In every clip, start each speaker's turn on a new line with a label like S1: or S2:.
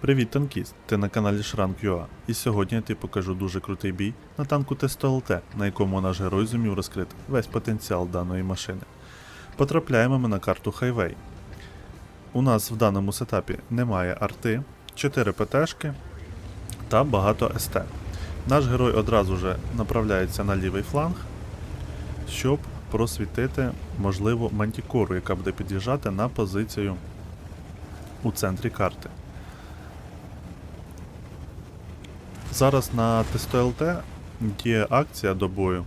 S1: Привіт, танкіст! Ти на каналі Shrank.ua і сьогодні я тобі покажу дуже крутий бій на танку Т-100ЛТ, на якому наш герой зумів розкрити весь потенціал даної машини. Потрапляємо ми на карту Хайвей. У нас в даному сетапі немає арти, 4 ПТшки та багато СТ. Наш герой одразу же направляється на лівий фланг, щоб просвітити, можливо, мантікору, яка буде під'їжджати на позицію у центрі карти. Зараз на Т100ЛТ є акція до бою.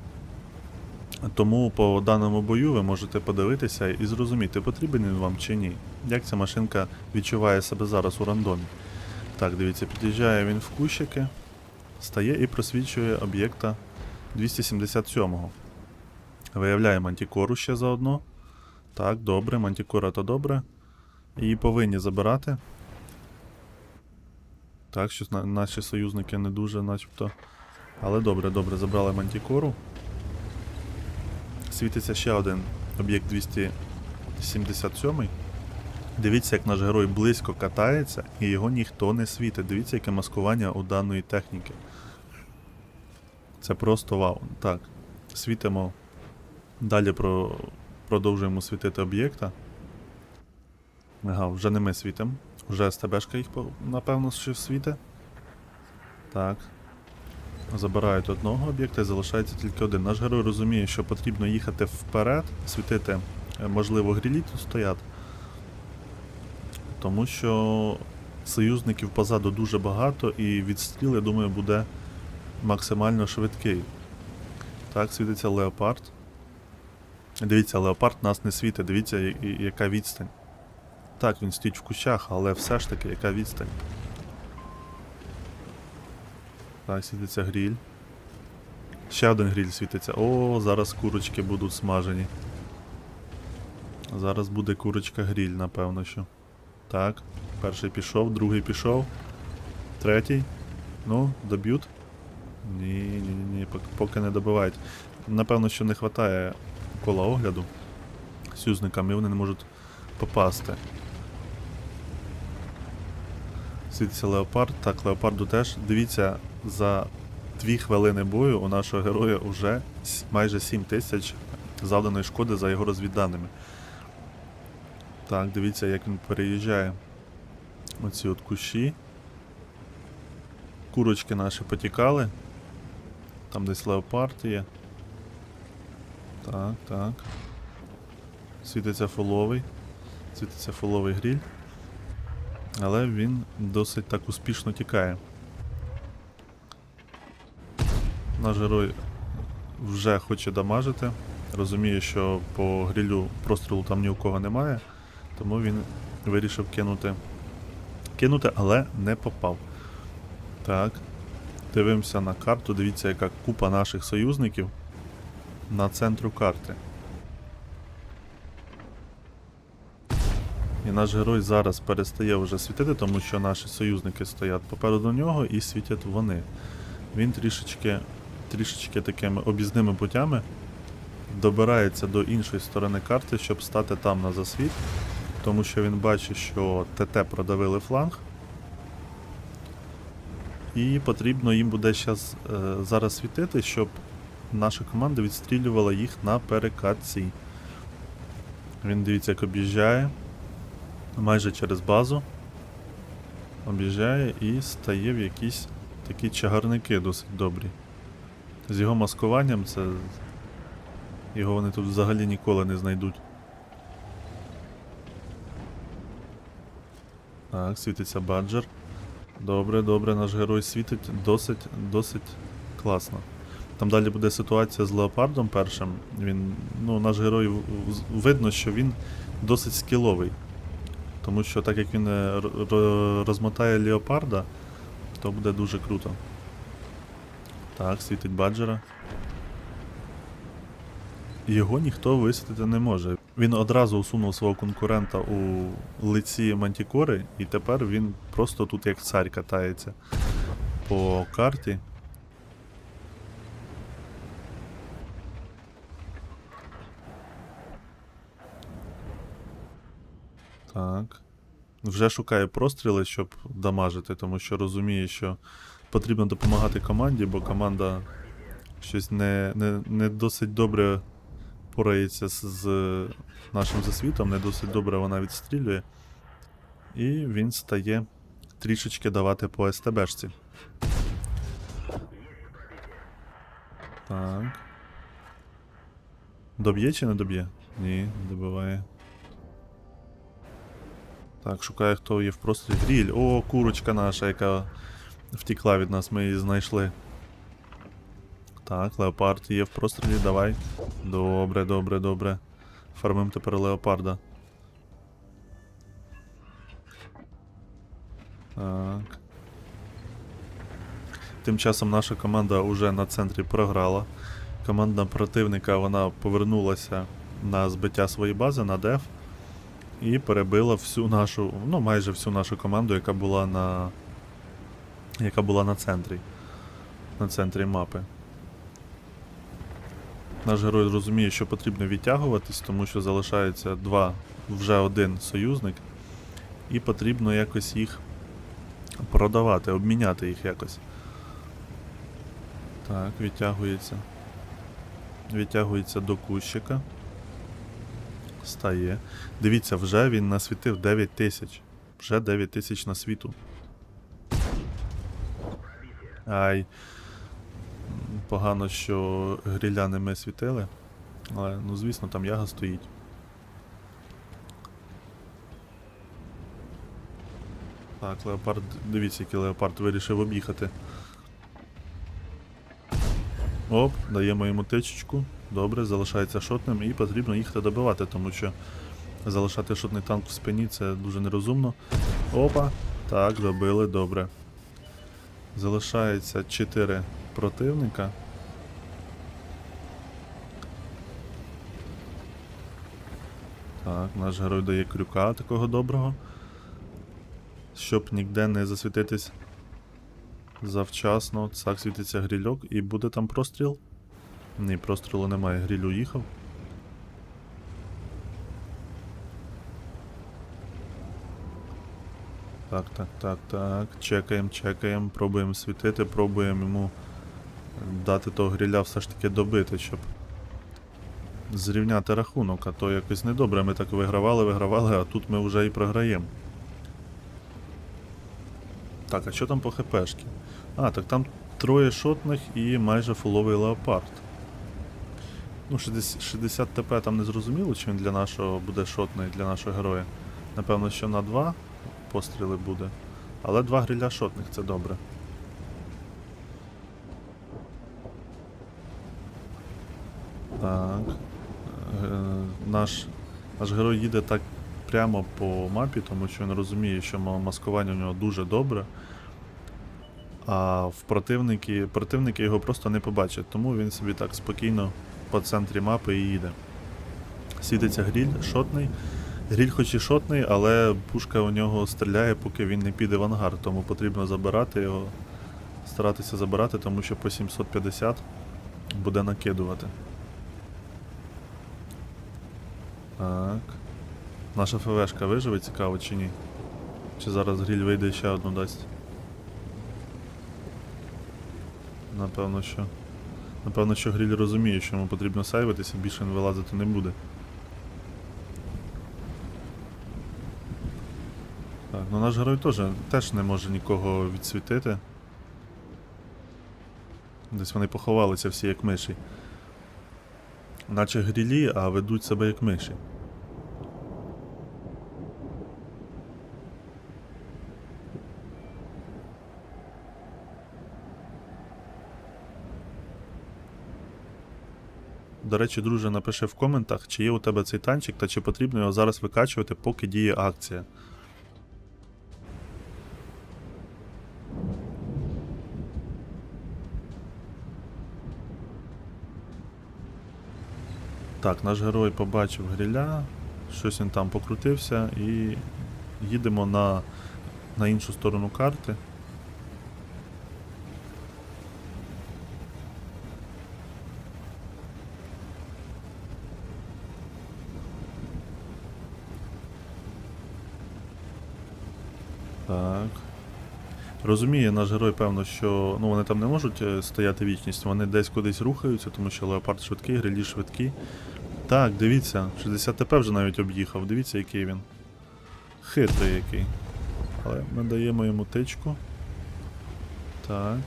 S1: Тому по даному бою ви можете подивитися і зрозуміти, потрібен він вам чи ні. Як ця машинка відчуває себе зараз у рандомі. Так, дивіться, під'їжджає він в кущики, стає і просвічує об'єкта 277-го. Виявляє мантікору ще заодно. Так, добре, мантікора то добре. Її повинні забирати. Так, на, наші союзники не дуже, начебто. Але добре, добре, забрали мантікору. Світиться ще один об'єкт 277. Дивіться, як наш герой близько катається і його ніхто не світить. Дивіться, яке маскування у даної техніки. Це просто вау. Так, світимо. Далі про... продовжуємо світити об'єкта. Ага, вже не ми світимо. Вже СТБшка їх, напевно, що світе. Так. Забирають одного об'єкта і залишається тільки один. Наш герой розуміє, що потрібно їхати вперед, світити, е, можливо, грілі стоять. Тому що союзників позаду дуже багато і відстріл, я думаю, буде максимально швидкий. Так, світиться леопард. Дивіться, леопард нас не світить, дивіться, яка відстань. Так, він стоїть в кущах, але все ж таки, яка відстань. Так, світиться гріль. Ще один гріль світиться. О, зараз курочки будуть смажені. Зараз буде курочка гріль, напевно що. Так, перший пішов, другий пішов. Третій. Ну, доб'ють. Ні, ні, ні, ні, поки не добивають. Напевно, що не вистачає кола огляду союзникам, і вони не можуть попасти. Світиться леопард. Так, леопарду теж. Дивіться, за 2 хвилини бою у нашого героя вже майже 7 тисяч завданої шкоди за його розвідданими. Так, дивіться, як він переїжджає оці от кущі. Курочки наші потікали. Там десь леопард є. Так, так. Світиться фуловий. Світиться фуловий гріль. Але він досить так успішно тікає. Наш герой вже хоче дамажити. Розуміє, що по грілю прострілу там ні у кого немає, тому він вирішив кинути. Кинути, але не попав. Так. Дивимося на карту. Дивіться, яка купа наших союзників на центру карти. І наш герой зараз перестає вже світити, тому що наші союзники стоять попереду нього і світять вони. Він трішечки, трішечки такими об'їзними путями добирається до іншої сторони карти, щоб стати там на засвіт, тому що він бачить, що ТТ продавили фланг. І потрібно їм буде щас, е, зараз світити, щоб наша команда відстрілювала їх на перекатці. Він дивіться, як об'їжджає майже через базу. Об'їжджає і стає в якісь такі чагарники досить добрі. З його маскуванням це. Його вони тут взагалі ніколи не знайдуть. Так, світиться баджер. Добре, добре, наш герой світить досить, досить класно. Там далі буде ситуація з леопардом першим. Він, ну, наш герой видно, що він досить скіловий. Тому що так як він е, розмотає леопарда, то буде дуже круто. Так, світить баджера. Його ніхто висвітити не може. Він одразу усунув свого конкурента у лиці Мантікори, і тепер він просто тут як цар катається по карті. Так. вже шукає простріли, щоб дамажити, тому що розуміє, що потрібно допомагати команді, бо команда щось не, не, не досить добре порається з, з нашим засвітом, не досить добре вона відстрілює. І він стає трішечки давати по СТБшці. Так. Доб'є чи не доб'є? Ні, не добиває. Так, шукає, хто є в просторі. Гріль. О, курочка наша, яка втекла від нас, ми її знайшли. Так, леопард є в прострілі, давай. Добре, добре, добре. Фармим тепер леопарда. Так. Тим часом наша команда вже на центрі програла. Команда противника вона повернулася на збиття своєї бази на деф і перебила всю нашу, ну майже всю нашу команду, яка була на. яка була на центрі. На центрі мапи. Наш герой розуміє, що потрібно відтягуватись, тому що залишається два, вже один союзник, і потрібно якось їх продавати, обміняти їх якось. Так, відтягується. Відтягується до кущика. Стає. Дивіться, вже він насвітив 9 тисяч. Вже 9 тисяч на світу. Ай. Погано, що гриля не ми світили. Але, ну звісно, там яга стоїть. Так, леопард. Дивіться, який леопард вирішив об'їхати. Оп, даємо йому тичечку. Добре, залишається шотним і потрібно їхати добивати, тому що залишати шотний танк в спині це дуже нерозумно. Опа! Так, добили, добре. Залишається 4 противника. Так, наш герой дає крюка такого доброго. Щоб ніде не засвітитись завчасно. Так світиться грільок і буде там простріл. Ні, прострілу немає, гріль уїхав. Так, так, так, так. Чекаємо, чекаємо, пробуємо світити, пробуємо йому дати того гріля все ж таки добити, щоб зрівняти рахунок, а то якось недобре. Ми так вигравали, вигравали, а тут ми вже і програємо. Так, а що там по хпшки? А, так там троє шотних і майже фуловий леопард. Ну, 60, 60 ТП там не зрозуміло, чи він для нашого буде шотний, для нашого героя. Напевно, що на 2 постріли буде. Але два гриля шотних це добре. Так. Е, наш, наш герой їде так прямо по мапі, тому що він розуміє, що маскування у нього дуже добре. А в противники, противники його просто не побачать, тому він собі так спокійно по центрі мапи і їде. Світиться гріль, шотний. Гріль хоч і шотний, але пушка у нього стріляє, поки він не піде в ангар, тому потрібно забирати його, старатися забирати, тому що по 750 буде накидувати. Так. Наша ФВшка виживе, цікаво чи ні? Чи зараз гріль вийде і ще одну дасть? Напевно, що. Напевно, що гріль розуміє, що йому потрібно сайватися, більше він вилазити не буде. Так, ну наш герой теж, теж не може нікого відсвітити. Десь вони поховалися всі як миші. Наче грілі, а ведуть себе як миші. До речі, друже, напиши в коментах, чи є у тебе цей танчик та чи потрібно його зараз викачувати, поки діє акція. Так, наш герой побачив гриля, щось він там покрутився і їдемо на, на іншу сторону карти. Так. Розуміє наш герой, певно, що ну, вони там не можуть е, стояти вічність, вони десь кудись рухаються, тому що леопард швидкий, грилі швидкі. Так, дивіться, 60 ТП вже навіть об'їхав, дивіться, який він. Хитрий який. Але ми даємо йому тичку. Так.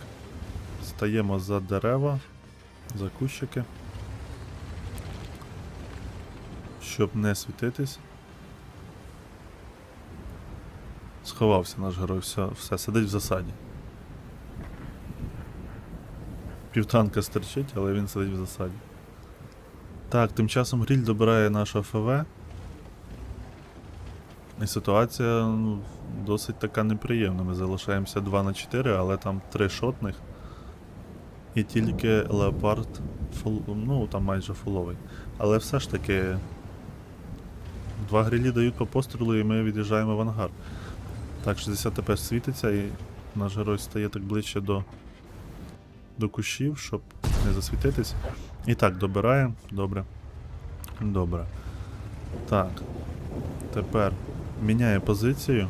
S1: Стаємо за дерева, за кущики. Щоб не світитись. Сховався наш герой, все, все, сидить в засаді. Півтанка стерчить, але він сидить в засаді. Так, тим часом Гріль добирає нашу ФВ. І ситуація ну, досить така неприємна. Ми залишаємося 2 на 4, але там 3 шотних. І тільки леопард фул, ну там майже фуловий. Але все ж таки. Два грилі дають по пострілу і ми від'їжджаємо в ангар. Так, 60 ТП світиться і наш герой стає так ближче до, до кущів, щоб не засвітитись. І так, добирає. Добре. Добре. Так. Тепер міняє позицію.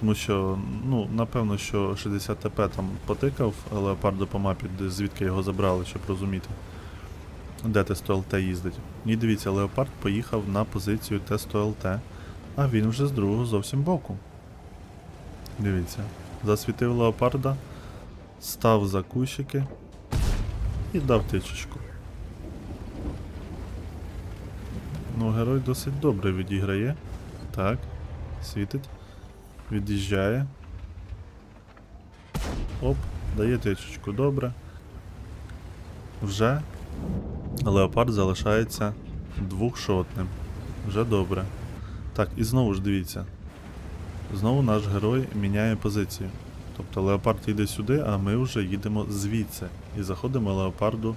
S1: Тому що, ну, напевно, що 60 ТП там потикав леопарду по мапі, звідки його забрали, щоб розуміти, де тесто ЛТ їздить. І дивіться, леопард поїхав на позицію тесту ЛТ, а він вже з другого зовсім боку. Дивіться, засвітив леопарда, став за кущики і дав тичечку. Ну, герой досить добре відіграє. Так, світить. Від'їжджає. Оп, дає тичечку, добре. Вже леопард залишається двохшотним. Вже добре. Так, і знову ж дивіться. Знову наш герой міняє позицію. Тобто леопард йде сюди, а ми вже їдемо звідси. І заходимо леопарду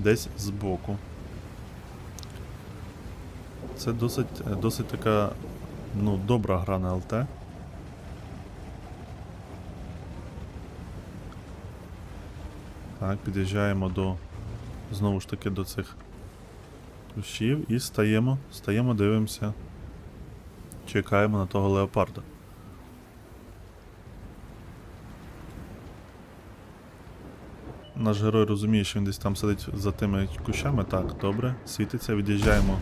S1: десь збоку. Це досить, досить така ну, добра гра на ЛТ. Так, під'їжджаємо до знову ж таки до цих кущів і стаємо, стаємо, дивимося. Чекаємо на того леопарда. Наш герой розуміє, що він десь там сидить за тими кущами. Так, добре. Світиться, від'їжджаємо.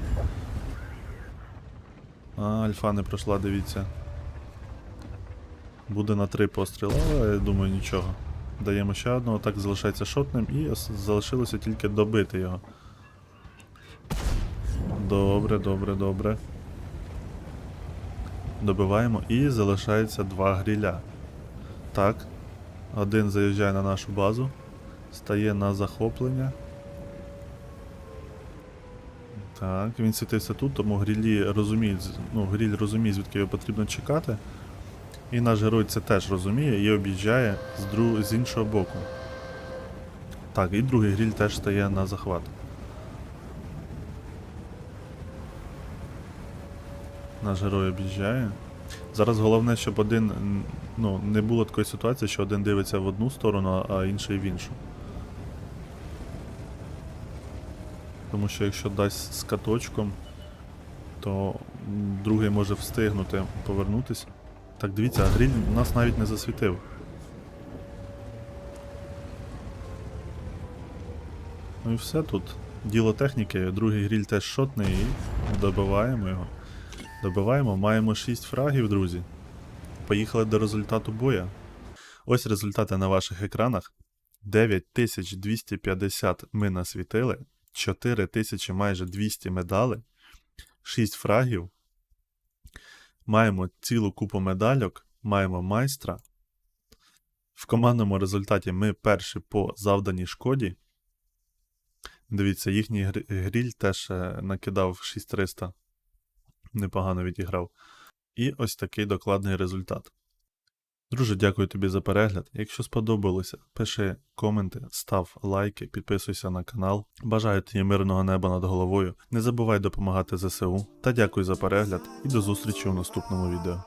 S1: А, альфа не пройшла, дивіться. Буде на три постріли, але я думаю нічого. Даємо ще одного, так залишається шотним і залишилося тільки добити його. Добре, добре, добре. Добиваємо і залишається два гріля. Так. Один заїжджає на нашу базу, стає на захоплення. Так, він світився тут, тому грілі розуміють, ну, гріль розуміє, звідки його потрібно чекати. І наш герой це теж розуміє і об'їжджає з, дру... з іншого боку. Так, і другий гріль теж стає на захват. Наш герой об'їжджає. Зараз головне, щоб один. Ну, не було такої ситуації, що один дивиться в одну сторону, а інший в іншу. Тому що якщо дасть з каточком, то другий може встигнути повернутися. Так, дивіться, а гриль нас навіть не засвітив. Ну і все тут. Діло техніки, другий гріль теж шотний і добиваємо його. Добиваємо, маємо 6 фрагів, друзі. Поїхали до результату боя. Ось результати на ваших екранах. 9250 ми насвітили, 4000 майже 200 медали, 6 фрагів. Маємо цілу купу медальок, маємо майстра. В командному результаті ми перші по завданій шкоді. Дивіться, їхній гріль теж е, накидав 6300. Непогано відіграв. І ось такий докладний результат. Друже, дякую тобі за перегляд. Якщо сподобалося, пиши коменти, став лайки, підписуйся на канал. Бажаю тобі мирного неба над головою. Не забувай допомагати ЗСУ. Та дякую за перегляд і до зустрічі у наступному відео.